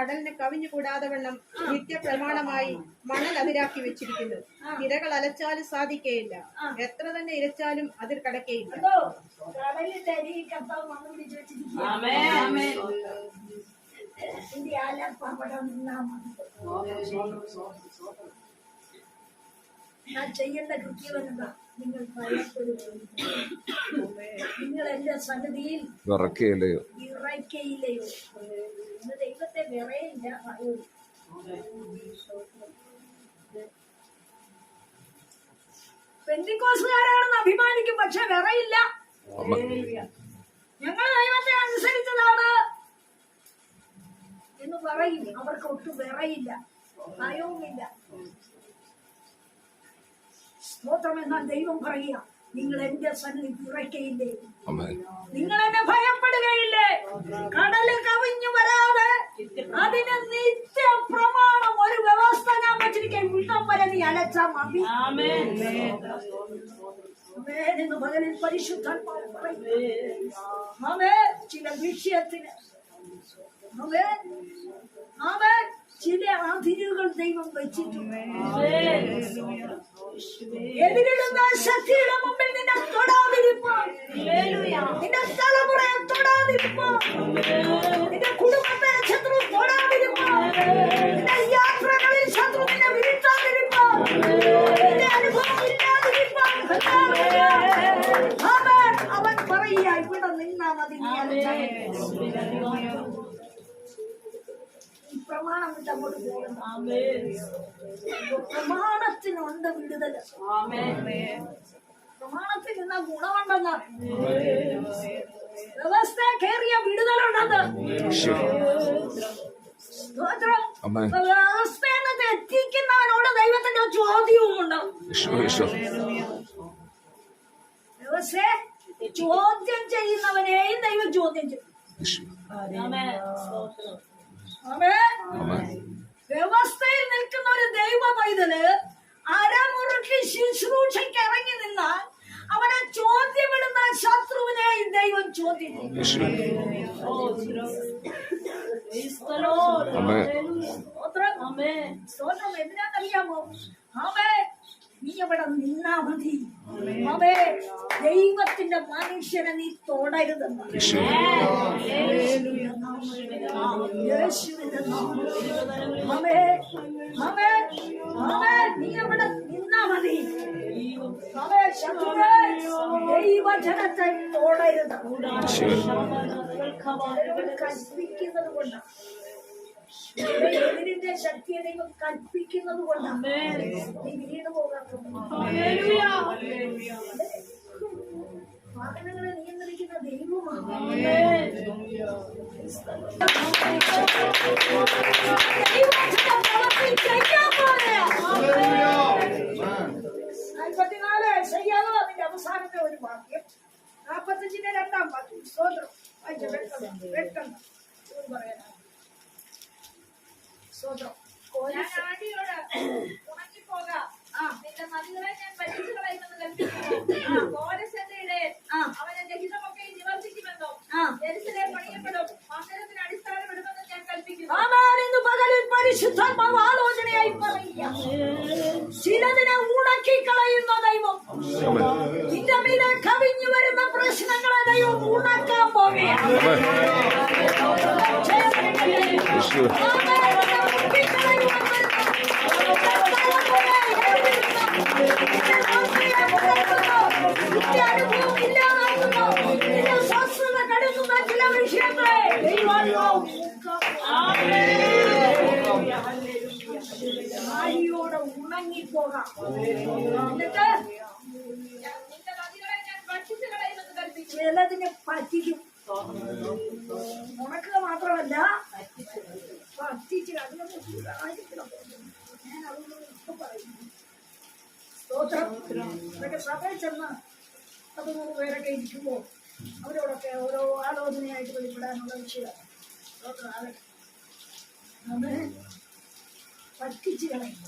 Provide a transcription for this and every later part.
കടലിനെ കവിഞ്ഞുകൂടാതെ വണ്ണം നിത്യപ്രമാണമായി മണൽ അതിരാക്കി വെച്ചിരിക്കുന്നു. തിരകൾ അലച്ചാലും സാധിക്കയില്ല. എത്ര തന്നെ ഇരച്ചാലും അതിൽ കടക്കയില്ല. ഞാൻ ചെയ്യേണ്ട കൃത്യം എന്താ? നിങ്ങൾ ഭയപ്പെടുകയില്ല നിങ്ങൾ എന്റെ സന്നിധിയിൽ വിറക്കുകയല്ലയോ ഇറക്കയില്ലയോ ഇന്ന് ദൈവത്തെ വിറയില്ല ഭയവും പെന്തിക്കോസുകാരാണെന്ന് അഭിമാനിക്കും പക്ഷെ വിറയില്ല. ഞങ്ങൾ ദൈവത്തെ അനുസരിച്ചതാണ് എന്ന് പറയും. അവർക്ക് ഒട്ടും വിറയില്ല ഭയവുമില്ല. എന്നാൽ ദൈവം പറയുക നിങ്ങൾ എന്റെ സന്നിധി വിറയ്ക്കയില്ലേ അമ്മ നിങ്ങൾ എന്നെ ഭയപ്പെടുകയില്ലേ? കടൽ കവിഞ്ഞു വരാതെ അതിന് നിത്യ പ്രമാണം ഒരു വ്യവസ്ഥ ഞാൻ വെച്ചിരിക്കാൻ വിട്ടം വരെ നീ അലച്ചാ മതി എന്ന് പകലിൽ പരിശുദ്ധാത്മാവ് ചില വിഷയത്തിന്. അവൻ ആമേൻ. Aleluya. Y no está la muralla, toda la vida. പ്രമാണത്തിൽ നിന്ന ഗുണമുണ്ടെന്ന് വ്യവസ്ഥ കയറിയ വിടുതലുണ്ടെന്ന് സ്തോത്രം. അമ്മേ. വ്യവസ്ഥയിൽ നിന്ന് തെറ്റിക്കുന്നവനോട് ദൈവത്തിന്റെ ചോദ്യവും ഉണ്ട് ഈശോ ഈശോ വ്യവസ്ഥയെ ചോദ്യം ചെയ്യുന്നവനെയും ദൈവം ചോദ്യം ചെയ്യും. വ്യവസ്ഥയിൽ നിൽക്കുന്ന ഒരു ദൈവ പൈതൽ അരമുറുക്കി ശുശ്രൂഷയ്ക്ക് ഇറങ്ങി നിന്നാൽ അവനെ ചോദ്യമിടുന്ന ശത്രുവിനെ ദൈവം ചോദ്യം ചെയ്യും. ഈശോ അമ്മ നീ അവിടെ നിന്നാ മതി. അവേ ദൈവത്തിന്റെ മനുഷ്യനെ നീ തൊടരുത് നീ അവിടെ നിന്നാ മതി. ദൈവജനത്തെ തൊടരുത്. കൽപ്പിക്കുന്നത് കൊണ്ടാണ് എതിരിന്റെ ശക്തിയെ ദൈവം കൽപ്പിക്കുന്നത് കൊണ്ടാണ്. നീ വീണ് പോകാത്തത് വാഹനങ്ങളെ നിയന്ത്രിക്കുന്ന ദൈവമാണ്. നാൽപ്പത്തിനാല് ചെയ്യാതെ അതിന്റെ അവസാനത്തെ ഒരു വാക്യം. നാൽപ്പത്തഞ്ചിന്റെ രണ്ടാം വാക്യം. സ്തോത്രം. വായിച്ച പെട്ടെന്ന് പെട്ടെന്ന് ഇത് പറയാനാ സ്തോത്രം നിന്റെ നദികളെ ഞാൻ വലിച്ചു കളയുമെന്ന് കൽപ്പിക്കുന്നു കോരസന്റെ ഇടയിൽ അവൻ എന്റെ ഹിതമൊക്കെ നിവർത്തിക്കുമെന്നും. ജെറുസലേം പണിയപ്പെടും. മന്ദിരത്തിന് അടിസ്ഥാനമിടുമെന്നും ഞാൻ കൽപ്പിക്കുന്നു. ഇന്ന് പകലിൽ പരിശുദ്ധാത്മാവ് ആലോചനയായി പറയുക. ചിലതിനെ ഉണക്കി കളയുന്ന ദൈവം നിന്റെ മീതെ കവിഞ്ഞു വരുന്ന പ്രശ്നങ്ങളെ ദൈവം ഉണക്കാൻ പോവുകയാണ്. എന്നിട്ട്? ചിലതിനെ പറ്റിക്കും. ഉണക്കുക മാത്രമല്ല പറ്റിച്ച് അതിനൊക്കെ സഭയിൽ ചെന്ന് അത് നൂറ് പേരൊക്കെ ഇരിക്കുമ്പോ അവരോടൊക്കെ ഓരോ ആലോചനയായിട്ട് വെളിപ്പെടാനുള്ള വിഷയമാണ് സ്തോത്രം. അത്. പറ്റിച്ച് കളയും ഉണക്കി കളയും.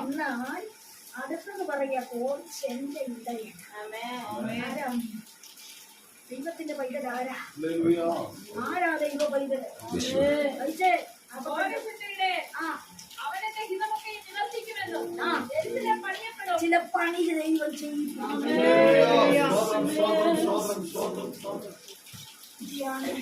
എന്നാൽ അടുത്തത് പറയാ കോർച്ച് എന്റെ ഇടയാണ്? ദൈവത്തിന്റെ പൈതൽ ആരാ? ആരാ ദൈവ പൈതൽ? ചില പണി ദൈവം ചെയ്യും.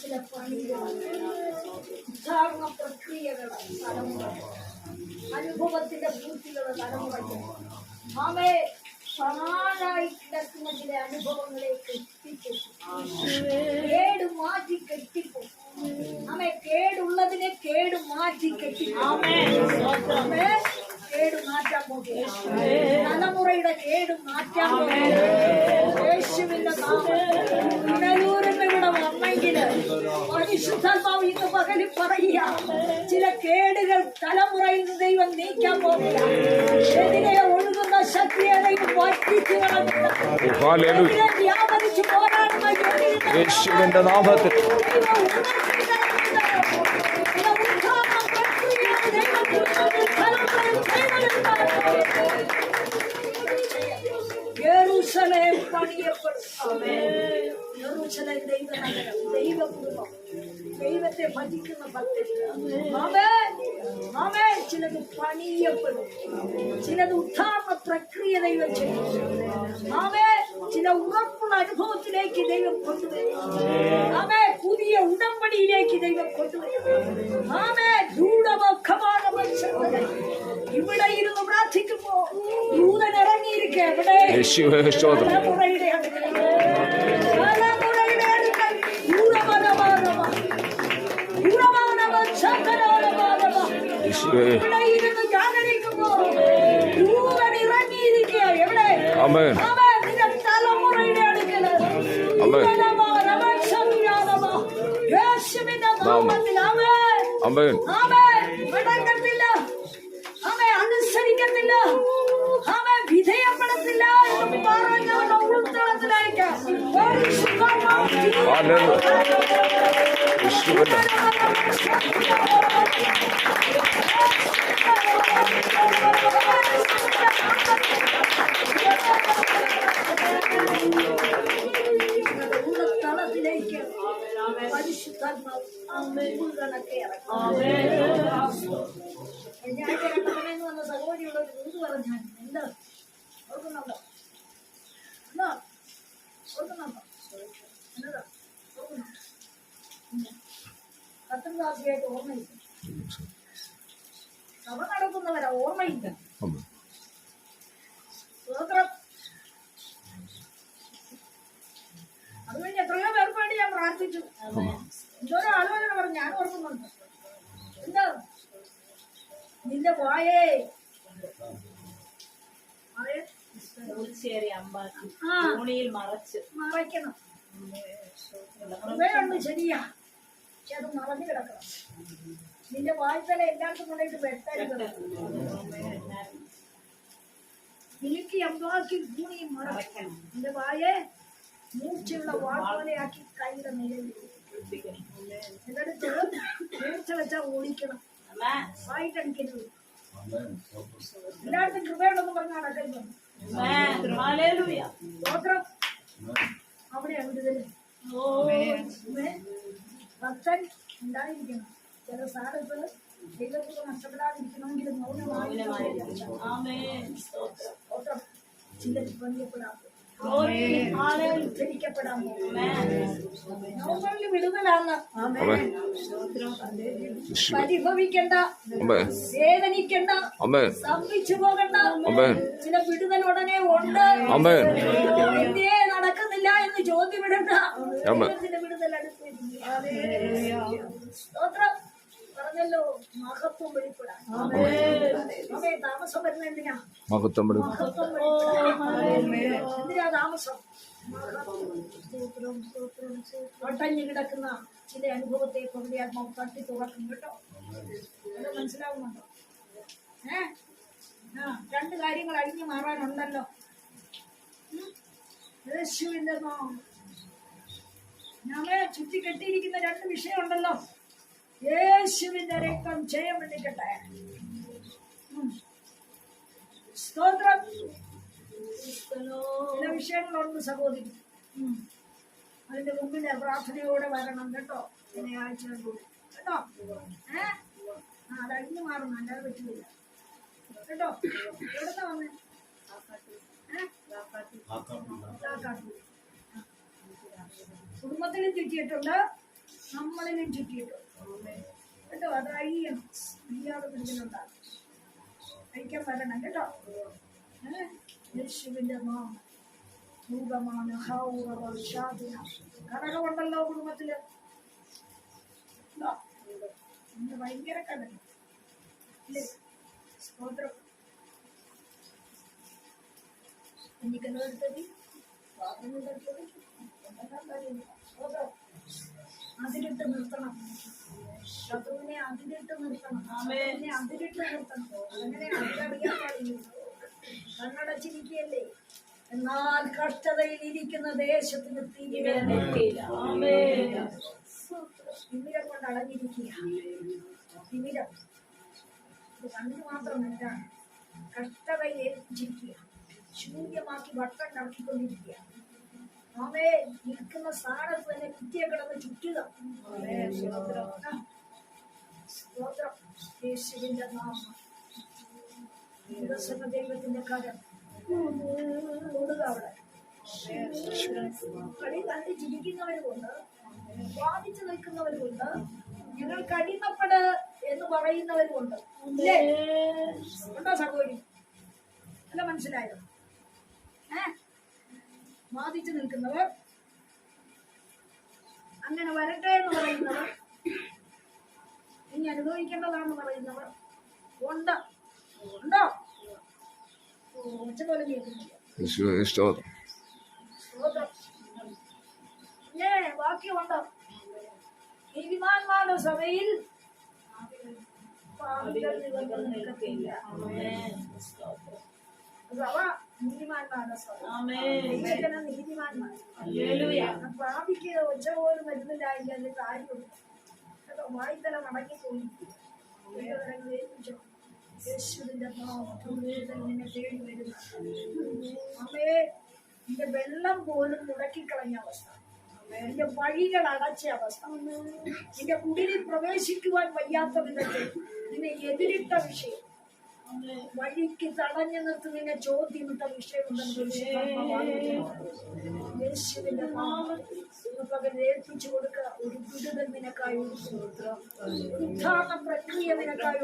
ചില പണികൾ. ഉദ്ധാരണ പ്രക്രിയകൾ തലമുറ അനുഭവത്തിന്റെ പൂർത്തിയുള്ള തലമുറയ്ക്ക് അവയെ പാഴായി കിടക്കുന്ന ചില അനുഭവങ്ങളേക്ക് എത്തിക്കും കേട് മാറ്റി കെട്ടിപ്പോ ആമേ കേടുള്ളതിനെ കേട് മാറ്റി കെട്ടിപ്പോ ആമേ. കേട് മാറ്റാൻ പോകുക തലമുറയുടെ കേട് മാറ്റാൻ യേശുവിന്റെ നാമൂരിൽ ഇവിടെ വന്നെങ്കിൽ പരിശുദ്ധാത്മാവ് ഇന്ന് പകലിൽ പറയുക ഹല്ലേലൂയ. എതിരെ വ്യാപരിച്ചു പോരാടുന്ന യോഗ്യത യേശുവിന്റെ നാമത്തിൽ യെരൂശലേം പണിയപ്പെടും യെരൂശലേം ദൈവനഗരം ദൈവകുടുംബം ദൈവത്തെ ഭജിക്കുന്ന ഭക്തർ ആമേൻ. ആമേൻ. ചിലത് പണിയപ്പെടും ചിലത് ഉദ്ധാരണ പ്രക്രിയ ദൈവം ചെയ്യും ആമേ ചില ഉറപ്പുള്ള അനുഭവത്തിലേക്ക് ദൈവം കൊണ്ടുവരും ആമേ പുതിയ ഉടമ്പടിയിലേക്ക് ദൈവം കൊണ്ടുവരും ആമേ ദൂഢമൊക്കമാണ് ഇവിടെ ഇരുന്ന് പ്രാർത്ഥിക്കുമ്പോ ദൂതൻ ഇറങ്ങിയിരിക്കെ എവിടെ? തലമുറയുടെ അടുക്കൽ. തലമുറയുടെ അടുക്കൽ. ദൂരമാനമ ശങ്കരാനമാനമ യേശുവേ ഇവിടെ ഇരുന്ന് ജാഗരിക്കുമ്പോ ദൂതൻ ഇറങ്ങിയിരിക്കുക എവിടെ? ആമേൻ. ആമേൻ. മടങ്ങത്തില്ല ആമേൻ അനുസരിക്കത്തില്ല. ആമേൻ വിധേയപ്പെടത്തില്ല എന്ന് പറഞ്ഞവരുടെ ഉൾത്തളത്തിലേക്ക് ഹല്ലേലൂയ. ഞാൻ വന്ന സഹോദരിയോട് ഒരു ദൂത് പറഞ്ഞാൽ എന്താ? ഓർക്കുന്നുണ്ടോ? എന്താ? ഓർക്കുന്നുണ്ടോ? എന്നതാ? ഓർക്കുന്നുണ്ടോ? കത്തൻദാസിയായിട്ട് ഓർമ്മയില്ല. സഭ നടത്തുന്നവരാ ഓർമ്മയില്ല. അമേൻ സ്തോത്രം അത് കഴിഞ്ഞ് എത്രയോ പേർക്ക് വേണ്ടി ഞാൻ പ്രാർത്ഥിച്ചു. എന്തോരോ ആലോചന പറഞ്ഞു ഞാൻ ഓർക്കുന്നുണ്ട്. എന്താ? നിന്റെ തുണിയിൽ മറച്ച് മറയ്ക്കണം. നിന്റെ വായ്പല എല്ലാവർക്കും കൊണ്ടിട്ട് വെട്ടരുത്. അമ്പാക്കി ഭൂമി മറയ്ക്കണം. നിന്റെ വായെ മൂർച്ചയുള്ള വാൾപോലെയാക്കി കൈയുടെ നിലയിൽ എന്നിട്ട് മൂർച്ച വെച്ചാൽ ഓടിക്കണം. വായിട്ടടിക്കരുത്. എല്ലായിടത്തും കൃപയുണ്ടെന്ന് പറഞ്ഞ നടക്കരുത് സ്തോത്രം. അവിടെയാണ് ആമേൻ. ഭക്തൻ ഉണ്ടായിരിക്കണം. ചില സ്ഥാനത്ത് ദൈവത്തിന് നഷ്ടപ്പെടാതിരിക്കണമെങ്കിൽ മൗനമായി സ്തോത്രം. ചിലർ ബന്ധിപ്പെടാം ഉദ്ധരിക്കപ്പെടാം നോമ്പറിൽ വിടുതലാണ്. പരിഭവിക്കണ്ട. വേദനിക്കണ്ട. അമേൻ സ്തംഭിച്ചു പോകണ്ട. ചില വിടുതൽ ഉടനെ ഉണ്ട്. എന്തേ നടക്കുന്നില്ല എന്ന് ചോദ്യമിടണ്ട. ആമേൻ. ദൈവത്തിന്റെ വിടുതൽ അടുത്തിരിക്കുന്നു. സ്തോത്രം. പറഞ്ഞല്ലോ മഹത്വം വെളിപ്പെടാൻ. അമേ താമസം വരുന്ന എന്തിനാ? മഹത്വം താമസം? ഒട്ടഞ്ഞു കിടക്കുന്ന ചില അനുഭവത്തെ കൊണ്ടുവരുമ്പോൾ തട്ടി തുറക്കും കേട്ടോ. അത് മനസ്സിലാവുന്നുണ്ടോ? ഏ? ആ രണ്ട് കാര്യങ്ങൾ അഴിഞ്ഞു മാറാനുണ്ടല്ലോ. ഉം. യേശുവിന്റെ ഞങ്ങളെ ചുറ്റി കെട്ടിയിരിക്കുന്ന രണ്ട് വിഷയമുണ്ടല്ലോ. യേശുവിന്റെ രക്തം ജയം വെള്ളിക്കട്ടെ ഉം. സ്തോത്രം. ചില വിഷയങ്ങളുണ്ട് സഹോദരി. അതിന്റെ മുമ്പിൽ പ്രാർത്ഥനയോടെ വരണം കേട്ടോ. ശനിയാഴ്ച കൂടി കേട്ടോ? ഏ? ആ അതഴിഞ്ഞു മാറും അല്ലാതെ പറ്റില്ല. കേട്ടോ? എവിടുന്ന വന്നേ. കുടുംബത്തിലും ചുറ്റിയിട്ടുണ്ട്. നമ്മളിലും ചുറ്റിയിട്ടുണ്ട്. കേട്ടോ? അത് അയ്യം അയ്യാതെ പിടിക്കുന്നുണ്ടാകും അഴിക്കാൻ വരണം കേട്ടോ? യേശുവിന്റെ മാമ രൂപമാണ് കടകമുണ്ടല്ലോ കുടുംബത്തിൽ? ഇന്ന് ഭയങ്കര കടൽ ഇല്ലേ? സ്തോത്രം. എനിക്കെന്താ എടുത്തത്? പാത്രങ്ങൾ എടുത്തത്? എന്തെല്ലാം കാര്യമില്ല. സ്തോത്രം. അതിലിട്ട് നിർത്തണം. ശത്രുവിനെ അതിലിട്ട് നിർത്തണം. അതിലിട്ട് നിർത്തണം. അങ്ങനെ അതിലറിയാൻ കണ്ണടച്ചിരിക്കുകയല്ലേ എന്നാൽ കഷ്ടതയിൽ ഇരിക്കുന്ന ദേശത്തിന് തിമിരം കൊണ്ട് അടഞ്ഞിരിക്കുക. മാത്രം എന്താണ് കഷ്ടതയിൽ ഏൽപ്പിച്ചിരിക്കുക ശൂന്യമാക്കി വട്ടം കറക്കിക്കൊണ്ടിരിക്കുക. ആമേ നിൽക്കുന്ന സ്ഥാനത്ത് തന്നെ കുത്തിയെ കിടന്ന് ചുറ്റുക. സ്തോത്രം. യേശുവിന്റെ നാമം. വികസന ദൈവത്തിന്റെ കരം. തൊടുക അവിടെ. കളി കണ്ട് ചിരിക്കുന്നവരുമുണ്ട്. ബാധിച്ചു നിൽക്കുന്നവരുമുണ്ട്. ഞങ്ങൾ കടിമപ്പെട് എന്ന് പറയുന്നവരുമുണ്ട്? ഉണ്ടോ സഹോദരി? അല്ല മനസ്സിലായോ? ഏ? വാദിച്ചു നിൽക്കുന്നവർ അങ്ങനെ വരട്ടെ എന്ന് പറയുന്നവർ ഇനി അനുഭവിക്കേണ്ടതാണെന്ന് പറയുന്നവർ ഉണ്ട്. ഉണ്ടോ? ഓ, ഒച്ച പോലെ കേൾക്കുന്നില്ല ബാക്കിയുണ്ട് നീതിമാന്മാരുടെ സഭയിൽ സഭ നീതിമാന്മാരുടെ നീതിമാന്മാർ. ഒച്ച പോലും വരുന്നില്ല അതിന്റെ കാര്യം വായ്ത്തല മടങ്ങിപ്പോയി യേശുവിന്റെ നാമത്തിൽ നിന്നെ തേടി വരുന്ന. അമ്മേ എന്റെ വെള്ളം പോലും മുടക്കിക്കളഞ്ഞ അവസ്ഥ. നിന്റെ വഴികൾ അടച്ച അവസ്ഥ. നിന്റെ കുടിലിൽ പ്രവേശിക്കുവാൻ വയ്യാത്ത വിധത്തിൽ നിന്നെ എതിരിട്ട വിഷയം. വഴിക്ക് തടഞ്ഞു നിർത്തുന്നതിനെ ചോദ്യമിട്ട വിഷയമുണ്ടെന്ന് നാമത്തിൽ പകരം ഏൽപ്പിച്ചു കൊടുക്കുക. ഒരു വിടുതൽ നിനക്കായി. ഉദ്ധാരണ പ്രക്രിയ നിനക്കായി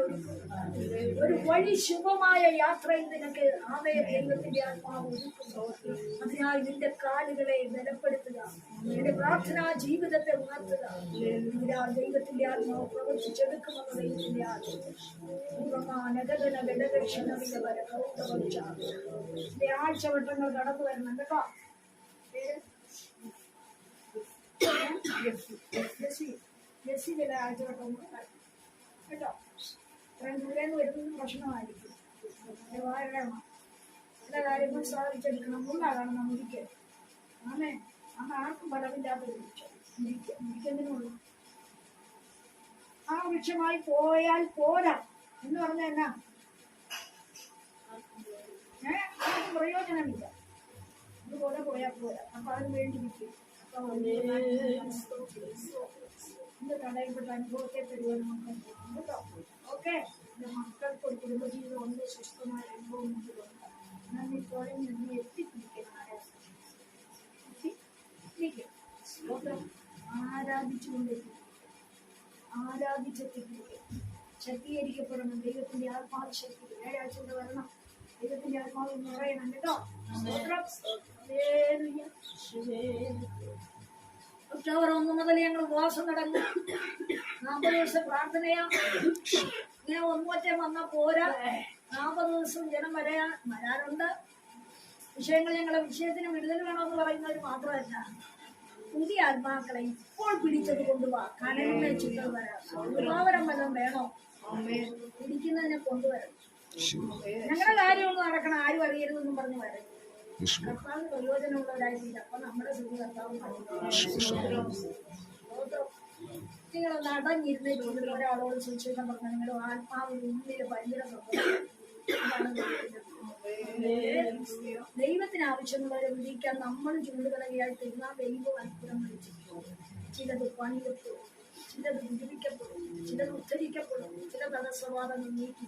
ഒരു വഴി ശുഭമായ യാത്രയിൽ നിനക്ക് ആമയ ദൈവത്തിന്റെ ആത്മാവ് ഒരുക്കുന്നു അതിനായി നിന്റെ കാലുകളെ ബലപ്പെടുത്തുക. നിന്റെ പ്രാർത്ഥനാ ജീവിതത്തെ ഉണർത്തുക. ദൈവത്തിന്റെ ആത്മാവ് പ്രവർത്തിച്ചെടുക്കുമെന്ന് ദൈവത്തിന്റെ ആത്മാവ് ആഴ്ചവട്ടങ്ങൾ കടന്നു വരണം കേട്ടോ പേര് ജെസ്സി ജെസ്സി ചില ആഴ്ചവട്ടം കൂടെ കാര്യം. കേട്ടോ ഇത്രയും വരുന്നത് പ്രശ്നമായിരിക്കും എല്ലാ കാര്യങ്ങളും സാധിച്ചെടുക്കണം എന്നുള്ളതാണ് നമുക്ക് ആമേ അന്ന് ആർക്കും വൃക്ഷം ഇരിക്കുന്നതിനുള്ളൂ ആ വൃക്ഷമായി പോയാൽ പോരാ എന്ന് പറഞ്ഞ എന്നാ ഏ ആർക്കും പ്രയോജനമില്ല. ഇതുപോലെ പോയാൽ പോരാ. അപ്പൊ അതിന് വേണ്ടി നിൽക്കും അപ്പൊ ഇന്ന് തടയപ്പെട്ട അനുഭവത്തെ തരുവാൻ നമുക്ക് കേട്ടോ? ഓക്കെ? എന്റെ മക്കൾക്ക് ഒരു കുടുംബജീവിതം ഉണ്ട് സ്വസ്ഥമായ അനുഭവം ഉണ്ട് ഞാൻ ഇപ്പോഴും നിന്ന് എത്തിപ്പിടിക്കുന്ന ആരാധിച്ചുകൊണ്ടിരിക്കും. ആരാധിച്ചെത്തിപ്പിടിക്കും. ശക്തീകരിക്കപ്പെടണം. ദൈവത്തിന്റെ ആത്മാവ് ശക്തി ഏഴാഴ്ച വരണം. ദൈവത്തിന്റെ ആത്മാവ് നിറയണം കേട്ടോ സ്തോത്രം. ഒക്ടോബർ ഒന്ന് മുതൽ ഞങ്ങൾ ഉപവാസം നടന്നു. നാൽപ്പത് ദിവസം പ്രാർത്ഥനയാ. ഇങ്ങനെ ഒന്നുമറ്റം വന്ന പോരാ. നാൽപ്പത് ദിവസം ജനം വരയാ വരാറുണ്ട്. വിഷയങ്ങൾ ഞങ്ങളെ വിഷയത്തിന് വിടുതൽ വേണമെന്ന് പറയുന്നവർ മാത്രമല്ല പുതിയ ആത്മാക്കളെ ഇപ്പോൾ പിടിച്ചത് കൊണ്ടുപോവാ കനലിനെ ചുറ്റും വരാം. ഉപാവരം വല്ലതും വേണോ? പിടിക്കുന്നതിനെ കൊണ്ടുവരണം. ഞങ്ങളുടെ കാര്യമൊന്നും നടക്കണം ആരും അറിയരുതെന്നും പറഞ്ഞു വരും. യേശുവേ കർത്താവ് പ്രയോജനമുള്ളവരായിട്ടില്ല. അപ്പൊ നമ്മുടെ സ്ഥിതി കർത്താവ് നിങ്ങൾ നടഞ്ഞിരുന്ന് ഒരാളോട് സുവിശേഷം പറഞ്ഞ നിങ്ങൾ ആത്മാവിന്റെ ഉള്ളിൽ ഭയങ്കര ദൈവത്തിന് ആവശ്യമുള്ളവരെ വിളിക്കാൻ നമ്മൾ ചൂണ്ടുകളയായി തരുന്ന ദൈവം അത്ഭുതം ചെയ്യും ചിലത് പണിയെത്തും ചിലത് വിടുവിക്കപ്പെടും ചിലത് ഉദ്ധരിക്കപ്പെടും ചില തടസ്സവാദങ്ങൾ നീക്കി